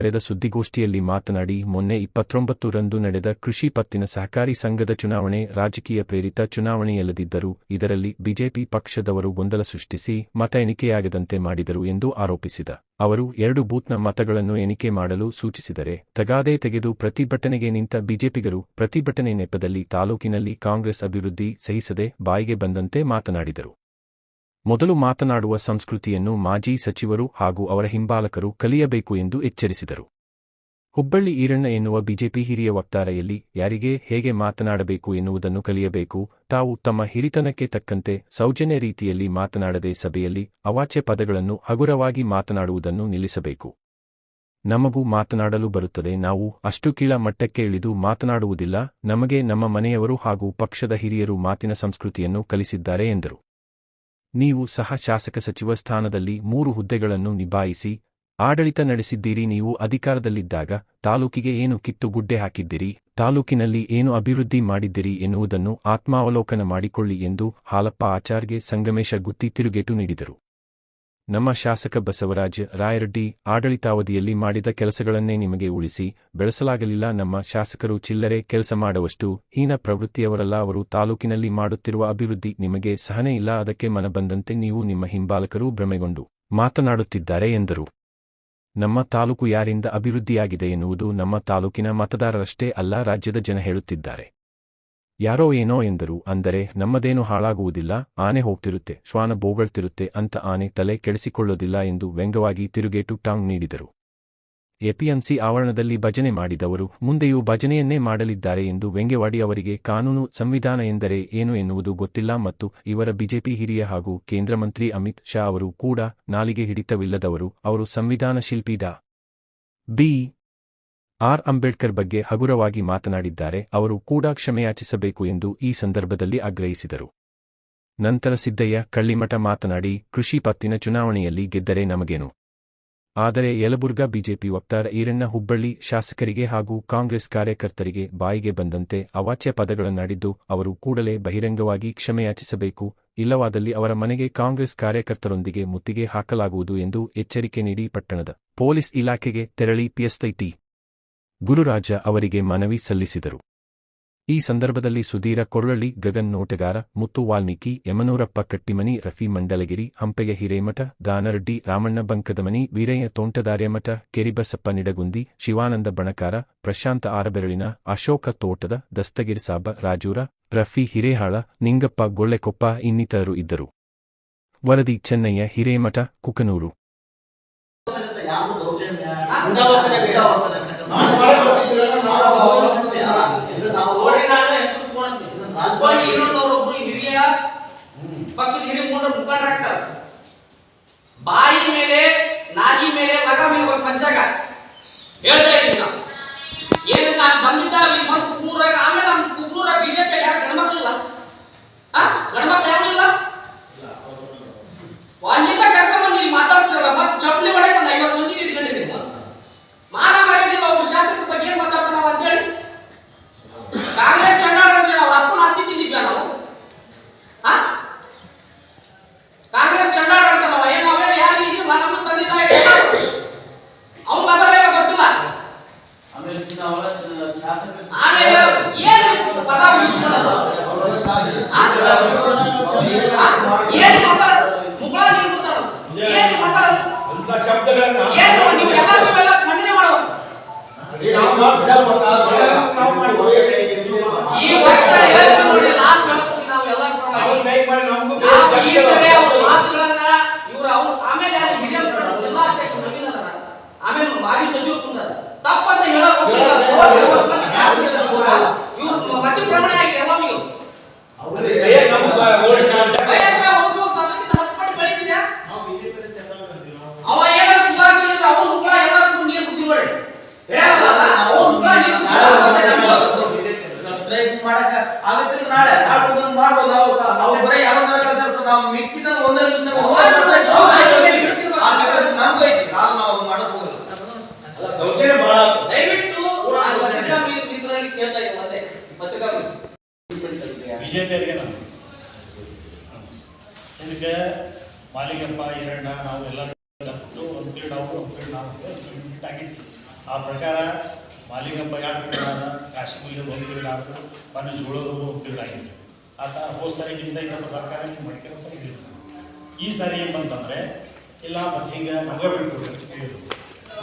ಕರೆದ ಸುದ್ದಿಗೋಷ್ಠಿಯಲ್ಲಿ ಮಾತನಾಡಿ, ಮೊನ್ನೆ ಇಪ್ಪತ್ತೊಂಬತ್ತು ರಂದು ನಡೆದ ಕೃಷಿ ಪತ್ತಿನ ಸಹಕಾರಿ ಸಂಘದ ಚುನಾವಣೆ ರಾಜಕೀಯ ಪ್ರೇರಿತ ಚುನಾವಣೆಯಲ್ಲದಿದ್ದರೂ ಇದರಲ್ಲಿ ಬಿಜೆಪಿ ಪಕ್ಷದವರು ಗೊಂದಲ ಸೃಷ್ಟಿಸಿ ಮತ ಎಣಿಕೆಯಾಗದಂತೆ ಮಾಡಿದರು ಎಂದು ಆರೋಪಿಸಿದ. ಅವರು ಎರಡು ಬೂತ್ನ ಮತಗಳನ್ನು ಎಣಿಕೆ ಮಾಡಲು ಸೂಚಿಸಿದರೆ, ತಗಾದೆ ತೆಗೆದು ಪ್ರತಿಭಟನೆಗೆ ನಿಂತ ಬಿಜೆಪಿಗರು ಪ್ರತಿಭಟನೆ ನೆಪದಲ್ಲಿ ತಾಲೂಕಿನಲ್ಲಿ ಕಾಂಗ್ರೆಸ್ ಅಭಿವೃದ್ಧಿ ಸಹಿಸದೆ ಬಾಯಿಗೆ ಬಂದಂತೆ ಮಾತನಾಡಿದರು. ಮೊದಲು ಮಾತನಾಡುವ ಸಂಸ್ಕೃತಿಯನ್ನು ಮಾಜಿ ಸಚಿವರು ಹಾಗೂ ಅವರ ಹಿಂಬಾಲಕರು ಕಲಿಯಬೇಕು ಎಂದು ಎಚ್ಚರಿಸಿದರು. ಹುಬ್ಬಳ್ಳಿ ಈರಣ್ಣ ಎನ್ನುವ ಬಿಜೆಪಿ ಹಿರಿಯ ವಕ್ತಾರೆಯಲ್ಲಿ ಯಾರಿಗೆ ಹೇಗೆ ಮಾತನಾಡಬೇಕು ಎನ್ನುವುದನ್ನು ಕಲಿಯಬೇಕು, ತಾವು ತಮ್ಮ ಹಿರಿತನಕ್ಕೆ ತಕ್ಕಂತೆ ಸೌಜನ್ಯ ರೀತಿಯಲ್ಲಿ ಮಾತನಾಡದೆ ಸಭೆಯಲ್ಲಿ ಅವಾಚ್ಯ ಪದಗಳನ್ನು ಹಗುರವಾಗಿ ಮಾತನಾಡುವುದನ್ನು ನಿಲ್ಲಿಸಬೇಕು. ನಮಗೂ ಮಾತನಾಡಲು ಬರುತ್ತದೆ, ನಾವು ಅಷ್ಟು ಕೀಳ ಮಟ್ಟಕ್ಕೆ ಇಳಿದು ಮಾತನಾಡುವುದಿಲ್ಲ, ನಮಗೆ ನಮ್ಮ ಮನೆಯವರು ಹಾಗೂ ಪಕ್ಷದ ಹಿರಿಯರು ಮಾತಿನ ಸಂಸ್ಕೃತಿಯನ್ನು ಕಲಿಸಿದ್ದಾರೆ ಎಂದರು. ನೀವು ಸಹ ಶಾಸಕ ಸಚಿವ ಸ್ಥಾನದಲ್ಲಿ ಮೂರು ಹುದ್ದೆಗಳನ್ನು ನಿಭಾಯಿಸಿ, ಆಡಳಿತ ನಡೆಸಿದ್ದೀರಿ, ನೀವು ಅಧಿಕಾರದಲ್ಲಿದ್ದಾಗ ತಾಲೂಕಿಗೆ ಏನು ಕಿತ್ತು ಗುಡ್ಡೆ ಹಾಕಿದ್ದೀರಿ, ತಾಲೂಕಿನಲ್ಲಿ ಏನು ಅಭಿವೃದ್ಧಿ ಮಾಡಿದ್ದೀರಿ ಎನ್ನುವುದನ್ನು ಆತ್ಮಾವಲೋಕನ ಮಾಡಿಕೊಳ್ಳಿ ಎಂದು ಹಾಲಪ್ಪ ಆಚಾರ್ಗೆ ಸಂಗಮೇಶ ಗುತ್ತಿ ತಿರುಗೇಟು ನೀಡಿದರು. ನಮ್ಮ ಶಾಸಕ ಬಸವರಾಜ್ ರಾಯರೆಡ್ಡಿ ಆಡಳಿತಾವಧಿಯಲ್ಲಿ ಮಾಡಿದ ಕೆಲಸಗಳನ್ನೇ ನಿಮಗೆ ಉಳಿಸಿ ಬೆಳೆಸಲಾಗಲಿಲ್ಲ ನಮ್ಮ ಶಾಸಕರು ಚಿಲ್ಲರೆ ಕೆಲಸ ಮಾಡುವಷ್ಟು ಹೀನ ಪ್ರವೃತ್ತಿಯವರಲ್ಲ ಅವರು ತಾಲೂಕಿನಲ್ಲಿ ಮಾಡುತ್ತಿರುವ ಅಭಿವೃದ್ಧಿ ನಿಮಗೆ ಸಹನೆ ಇಲ್ಲ ಅದಕ್ಕೆ ಮನಬಂದಂತೆ ನೀವು ನಿಮ್ಮ ಹಿಂಬಾಲಕರು ಭ್ರಮೆಗೊಂಡು ಮಾತನಾಡುತ್ತಿದ್ದಾರೆ ಎಂದರು. ನಮ್ಮ ತಾಲೂಕು ಯಾರಿಂದ ಅಭಿವೃದ್ಧಿಯಾಗಿದೆ ಎನ್ನುವುದು ನಮ್ಮ ತಾಲೂಕಿನ ಮತದಾರರಷ್ಟೇ ಅಲ್ಲ ರಾಜ್ಯದ ಜನ ಹೇಳುತ್ತಿದ್ದಾರೆ. ಯಾರೋ ಏನೋ ಎಂದರು, ಅಂದರೆ, ನಮ್ಮದೇನು ಹಾಳಾಗುವುದಿಲ್ಲ, ಆನೆ ಹೋಗ್ತಿರುತ್ತೆ, ಶ್ವಾನ ಬೋಗಳ್ತಿರುತ್ತೆ ಅಂತ ಆನೆ ತಲೆ ಕೆಡಿಸಿಕೊಳ್ಳೋದಿಲ್ಲ ಎಂದು ವ್ಯಂಗ್ಯವಾಗಿ ತಿರುಗೇಟು ಟಾಂಗ್ ನೀಡಿದರು. ಎಪಿಎಂಸಿ ಆವರಣದಲ್ಲಿ ಭಜನೆ ಮಾಡಿದವರು, ಮುಂದೆಯೂ ಭಜನೆಯನ್ನೇ ಮಾಡಲಿದ್ದಾರೆ ಎಂದು ವ್ಯಂಗ್ಯವಾಡಿ ಅವರಿಗೆ ಕಾನೂನು ಸಂವಿಧಾನ ಎಂದರೆ ಏನು ಎನ್ನುವುದು ಗೊತ್ತಿಲ್ಲ ಮತ್ತು ಇವರ ಬಿಜೆಪಿ ಹಿರಿಯ ಹಾಗೂ ಕೇಂದ್ರ ಮಂತ್ರಿ ಅಮಿತ್ ಶಾ ಅವರು ಕೂಡ ನಾಲಿಗೆ ಹಿಡಿತವಿಲ್ಲದವರು, ಅವರು ಸಂವಿಧಾನ ಶಿಲ್ಪಿ ಡಾ. ಬಿ. ಆರ್. ಅಂಬೇಡ್ಕರ್ ಬಗ್ಗೆ ಹಗುರವಾಗಿ ಮಾತನಾಡಿದ್ದಾರೆ, ಅವರು ಕೂಡ ಕ್ಷಮೆಯಾಚಿಸಬೇಕು ಎಂದು ಈ ಸಂದರ್ಭದಲ್ಲಿ ಆಗ್ರಹಿಸಿದರು. ನಂತರ ಸಿದ್ದಯ್ಯ, ಕಳ್ಳಿಮಠ ಮಾತನಾಡಿ, ಕೃಷಿ ಪತ್ತಿನ ಚುನಾವಣೆಯಲ್ಲಿ ಗೆದ್ದರೆ ನಮಗೇನು? ಆದರೆ ಯಲಬುರ್ಗಾ ಬಿಜೆಪಿ ವಕ್ತಾರ ಈರಣ್ಣ ಹುಬ್ಬಳ್ಳಿ ಶಾಸಕರಿಗೆ ಹಾಗೂ ಕಾಂಗ್ರೆಸ್ ಕಾರ್ಯಕರ್ತರಿಗೆ ಬಾಯಿಗೆ ಬಂದಂತೆ ಅವಾಚ್ಯ ಪದಗಳನ್ನಾಡಿದ್ದು, ಅವರು ಕೂಡಲೇ ಬಹಿರಂಗವಾಗಿ ಕ್ಷಮೆಯಾಚಿಸಬೇಕು, ಇಲ್ಲವಾದಲ್ಲಿ ಅವರ ಮನೆಗೆ ಕಾಂಗ್ರೆಸ್ ಕಾರ್ಯಕರ್ತರೊಂದಿಗೆ ಮುತ್ತಿಗೆ ಹಾಕಲಾಗುವುದು ಎಂದು ಎಚ್ಚರಿಕೆ ನೀಡಿ ಪಟ್ಟಣದ ಪೊಲೀಸ್ ಇಲಾಖೆಗೆ ತೆರಳಿ ಪಿಎಸ್ಐ ಟಿ ಗುರುರಾಜ ಅವರಿಗೆ ಮನವಿ ಸಲ್ಲಿಸಿದರು. ಈ ಸಂದರ್ಭದಲ್ಲಿ ಸುಧೀರ ಕೊರಳಳ್ಳಿ, ಗಗನ್ ನೋಟಗಾರ, ಮುತ್ತು ವಾಲ್ಮೀಕಿ, ಯಮನೂರಪ್ಪ ಕಟ್ಟಿಮನಿ, ರಫಿ ಮಂಡಲಗಿರಿ, ಹಂಪೆಯ ಹಿರೇಮಠ ದಾನರೆಡ್ಡಿ ರಾಮಣ್ಣ ಬಂಕದಮನಿ, ವೀರಯ್ಯ ತೋಂಟದಾರ್ಯಮಠ, ಕೆರಿಬಸಪ್ಪ ನಿಡಗುಂದಿ, ಶಿವಾನಂದ ಬಣಕಾರ, ಪ್ರಶಾಂತ ಆರಬೆರಳಿನ, ಅಶೋಕ ತೋಟದ, ದಸ್ತಗಿರಿ ಸಾಬ, ರಾಜೂರ, ರಫಿ ಹಿರೇಹಾಳ, ನಿಂಗಪ್ಪ ಗೊಳ್ಳೆಕೊಪ್ಪ ಇನ್ನಿತರರು ಇದ್ದರು. ವರದಿ, ಚೆನ್ನಯ್ಯ, ಹಿರೇಮಠ, ಕುಕನೂರು. ನಾನು ಪಕ್ಷದ ಬಾಯಿ ಮೇಲೆ ಮೇಲೆ ಹೇಳ್ತಾ ನಾವು ಏನು ನಾನು ಬಂದಿದ್ದ ಆಮೇಲೆ ನಮ್ಮ ಕುಗ್ನೂರಾಗ ಬಿಜೆಪಿ ಯಾರು ಗಂಡ್ಮಕ್ಳಿಲ್ಲ ಆ? ಯಾರು ಇಲ್ಲ ಅಲ್ಲಿಂದ ಕರ್ಕೊಂಡ್ ಬಂದು ಇಲ್ಲಿ ಮಾತಾಡ್ಸಿರಲ್ಲ ಮತ್ತೆ ಚಪ್ಪಲಿ ಒಳಗೆ ಒಂದು ಐವತ್ತು ಮಂದಿ ಇಟ್ಕೊಂಡಿದ್ದೀವಿ ಮಾನ ಮರ್ಯಾದಿಲ್ಲ ಒಬ್ಬ ಶಾಸಕರ ಬಗ್ಗೆ ಏನ್ ಮಾತಾಡ್ತಾರ ನಾವು ಅಂತೇಳಿ ಕಾಂಗ್ರೆಸ್ ಚಂಡಾಳ ಅಂದ್ರೆ ಅವ್ರ ಅಪ್ಪನ ಆಸ್ತಿ ತಿಂದಿದ್ವಿ ನಾವು ಆ? ಕಾಂಗ್ರೆಸ್ ಚಂಡಾಳ ಅಂತ ನಾವು ಏನು ಅವೇನು ಯಾರು ಇದಿಲ್ಲ ನಮ್ಮ ತಂದೆ ತಾಯಿ ಅವ್ನ ಅದರೇ ಗೊತ್ತಿಲ್ಲ ಆಮೇಲೆ ನಾವು ಶಾಸಕ ಆಮೇಲೆ ಏನು ಪದ ಯೂಸ್ ಮಾಡೋದು ಅವರ ಶಾಸಕ ಆ? ಆ? ಏನು ಮಾತಾಡೋದು? ಮುಗಳ ನೀವು ಮಾತಾಡೋದು ಏನು ಮಾತಾಡೋದು? ಅಂತ ಶಬ್ದಗಳನ್ನ ಏನು ನೀವು ಎಲ್ಲ ನೀವೆಲ್ಲ ಖಂಡನೆ ಮಾಡೋದು? ನಾವು. ಈ ವರ್ಷ ಹೇಳ್ತೀನಿ ನೋಡಿ ಲಾಸ್ಟ್ ಹೇಳ್ತೀನಿ ನಾವು ಎಲ್ಲ ನಾವು ಪರವಾಗಿ ಟೈಪ್ ಮಾಡಿ ನಮಗೂ ನಾವು ಈ ಸರಿ ಅವ್ರ ಮಾತುಗಳನ್ನ ಇವ್ರು ಅವ್ರು ಆಮೇಲೆ ಯಾರು ಹಿರಿಯ ಮುಖಂಡ ಜಿಲ್ಲಾಧ್ಯಕ್ಷ ನವೀನ್ ಅದಾರ ಆಮೇಲೆ ಮಾಜಿ ಸಚಿವ ಕುಂದಾರ ತಪ್ಪಂತ ಹೇಳೋಕ್ ಹೋಗ್ಬೇಡ. ಇವ್ರು ಮತಿ ಪ್ರಮಾಣ ಆಗಿದೆ ಎಲ್ಲ ನೀವು ಏ, ನಮ್ಮ ಓಡಿ ಶಾಂತ. ಭಯಂಕರ ಹೋಗ್ಸೋ ಅದಕ್ಕಿಂತ ಹತ್ತು ಪಟ್ಟು ಬೆಳೀತಿದ್ಯಾ ನಾವು ಬಿಜೆಪಿ ಚಂದ್ರ ಅವ ಏನಾದ್ರು ಸುಧಾರಿಸಿದ್ರೆ ಅವ್ರ ಮುಖ ಎಲ್ಲರೂ ನೀರು ಕುದ್ದಿ ನೋಡಿ ಹೇಳಲ್ಲ ಅವ್ರ ಮುಖ ನೀರು ಸ್ಟ್ರೈಕ್ ಮಾಡಕ ಆಮೇಲೆ ನಾಳೆ ನಾಳೆ ಒಂದೊಂದು ಮಾಡ್ಬೋದು ನಾವು ಸಹ ನಾವು ಬರೀ ಯಾರೋ ಜನ ಕಳ್ಸ್ಯಾರ ಸರ್ ನಾವು ಮಿಕ್ಕಿದ ಒಂದೇ ನಿಮಿಷದಾಗ ಒಂದೇ ಸ್ಟ್ರೈಕ್ ನಮ್ದು ಐತಿ ನಾವು ನಾವು ಅದನ್ನ ಮಾಡಕ್ ಹೋಗಲ್ಲ ಅಲ್ಲ, ದೌರ್ಜನ್ಯ ಬಹಳ ಆತು. ದಯವಿಟ್ಟು ನಾನು ಪತ್ರಿಕಾ ಮಿತ್ರರಲ್ಲಿ ಕೇಳ್ತಾ ಇದ್ದೀನಿ ಮತ್ತೆ ಪತ್ರಿಕಾ ಬಿಜೆಪಿಯವರಿಗೆ ನಾನು ಇದಕ್ಕೆ ಮಾಲಿಕಪ್ಪ ಎರಡ ನಾವು ಎಲ್ಲ ಒಂದು ಪೀರಿಯಡ್ ಅವರು ಒಂದು ಪೀರಿಯಡ್ ನಾವು ಆಗಿತ್ತು. ಆ ಪ್ರಕಾರ ಮಾಲಿಕಪ್ಪ ಎರಡು ಪೀರಿಯಡ್ ಆದ? ಕಾಶ್ಮೀರ ಒಂದು ಪೀರಿಯಡ್ ಆದರು ಮನೆ ಜೋಳದವರು ಒಂದು ಪೀರಿಯಡ್ ಆಗಿದೆ ಆತ ಹೋದ ಸರಿಗಿಂತ ಇನ್ನೊಬ್ಬ ಸರ್ಕಾರ ಹಿಂಗೆ ಮಾಡ್ಕೊಂತ ಹೇಳಿದ್ರು. ಈ ಸಾರಿ ಏನು ಬಂತಂದ್ರೆ, ಇಲ್ಲ, ಮತ್ತೆ ಹಿಂಗೆ ಮಗ ಬಿಟ್ಕೊಡ್ಬೇಕು ಹೇಳಿದ್ರು.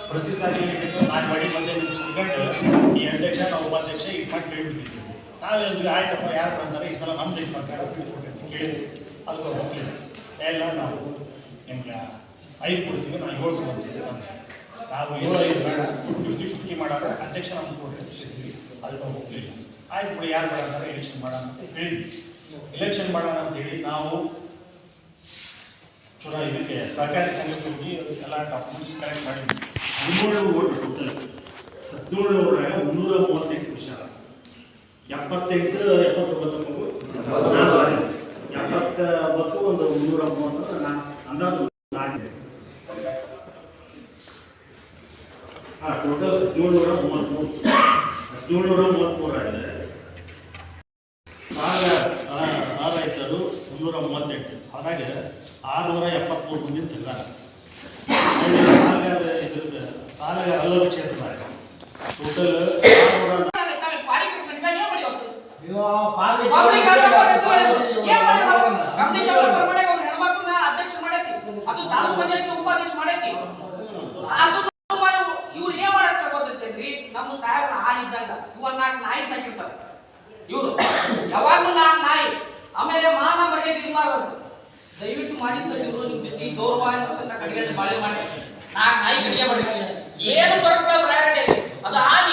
ಪ್ರತಿ ಸಾರಿ ಏನಿತ್ತು ನಾನು ಮಾಡಿ ಮತ್ತೆ ಕುತ್ಕೊಂಡು ಈ ಅಧ್ಯಕ್ಷ, ನಾವು ಉಪಾಧ್ಯಕ್ಷ ಇದು ಮಾಡಿ ಕೇಳ್ಬಿಟ್ಟಿದ್ವಿ ನಾವೇನು ಆಯ್ತಪ್ಪ, ಯಾರು ಬಂತಾರೆ? ಈ ಸಲ ನಮ್ದು ಈ ಸರ್ಕಾರ ಕೇಳಿದ್ವಿ ಅದಕ್ಕೆ ಹೋಗ್ಲಿಲ್ಲ. ಎಲ್ಲ ನಾವು ನಿಮ್ಗೆ ಐದು ಕೊಡ್ತೀವಿ, ನಾವು ಏಳು ಕೊಡ್ತೀವಿ ನಾವು ಏಳು ಐದು ಬೇಡ ಫಿಫ್ಟಿ ಫಿಫ್ಟಿ ಮಾಡೋಣ ಅಧ್ಯಕ್ಷ ನಮ್ಗೆ ಕೊಟ್ಟಿರ್ತೀವಿ ಅದಕ್ಕೆ ಹೋಗ್ಲಿಲ್ಲ. ಆಯ್ತು ಬಿಡಿ, ಯಾರು ಬೇಡ ಎಲೆಕ್ಷನ್ ಮಾಡೋಣ ಅಂತ ಹೇಳಿದ್ವಿ. ಎಲೆಕ್ಷನ್ ಮಾಡೋಣ ಅಂತ ಹೇಳಿ ನಾವು ಚುನಾ ಇದಕ್ಕೆ ಸಹಕಾರಿ ಸಂಘಕ್ಕೆ ಹೋಗಿ ಎಲ್ಲ ಡಾಕ್ಯುಮೆಂಟ್ಸ್ ಕಲೆಕ್ಟ್ ಮಾಡಿದ್ವಿ ಹದಿನೇಳು ಓಟ್ ಟೋಟಲ್. ಹದಿನೇಳು ಊರಾಗ ಮುನ್ನೂರ ಮೂವತ್ತೆಂಟು ವಿಷಯ. ಎಪ್ಪತ್ತೆಂಟು, ಎಪ್ಪತ್ತೊಂಬತ್ತು ಎಪ್ಪತ್ತೊಂಬತ್ತು ಒಂದು ಮುನ್ನೂರ ಮೂವತ್ತು ನಾ ಅಂದಾಜು ಆಗಿದೆ ಹಾಂ, ಟೋಟಲ್ ಹದಿನೇಳುನೂರ ಮೂವತ್ತ್ಮೂರು ಹದಿನೇಳುನೂರ ಮೂವತ್ತ್ಮೂರು ಆಗಿದೆ. ಆಗ, ಆ ರೈತರು ಮುನ್ನೂರ ಮೂವತ್ತೆಂಟು. ಅದ್ರಾಗ ಆರುನೂರ ಎಪ್ಪತ್ತ್ಮೂರು ಮಂದಿ ತೆಗ್ದಾರೆ ಸಾಲಗಾರ ಅಲ್ಲದ ಕ್ಷೇತ್ರದಾಗ ಟೋಟಲ್ ಇವ್ರು ಏನ್ ಮಾಡಕ್ ಗೊತ್ತೈತೇನ್ರಿ ನಮ್ಮ ಸಾಹೇಬ್ರ ಹಾಲಿದ್ದಂಗ ಇವ್ ನಾಲ್ಕು ನಾಯಿ ಇವ್ರು ಯಾವಾಗ್ಲೂ ನಾಲ್ಕು ನಾಯಿ. ಆಮೇಲೆ ಮಾನ ಮರ್ಯಾದೆ ದಯವಿಟ್ಟು ಮಾಡಿ ಸರ್ ನಿಮ್ ಜೊತೆ ಗೌರವ ಕಡೆಗಡೆ ಬಾಳೆ ಮಾಡಿ. ನಾಲ್ಕು ನಾಯಿ ಕಡಿಗೆ ಮಾಡಿ ಏನು ರಾಯರಡ್ಡಿ ಅದು ಆಗಿ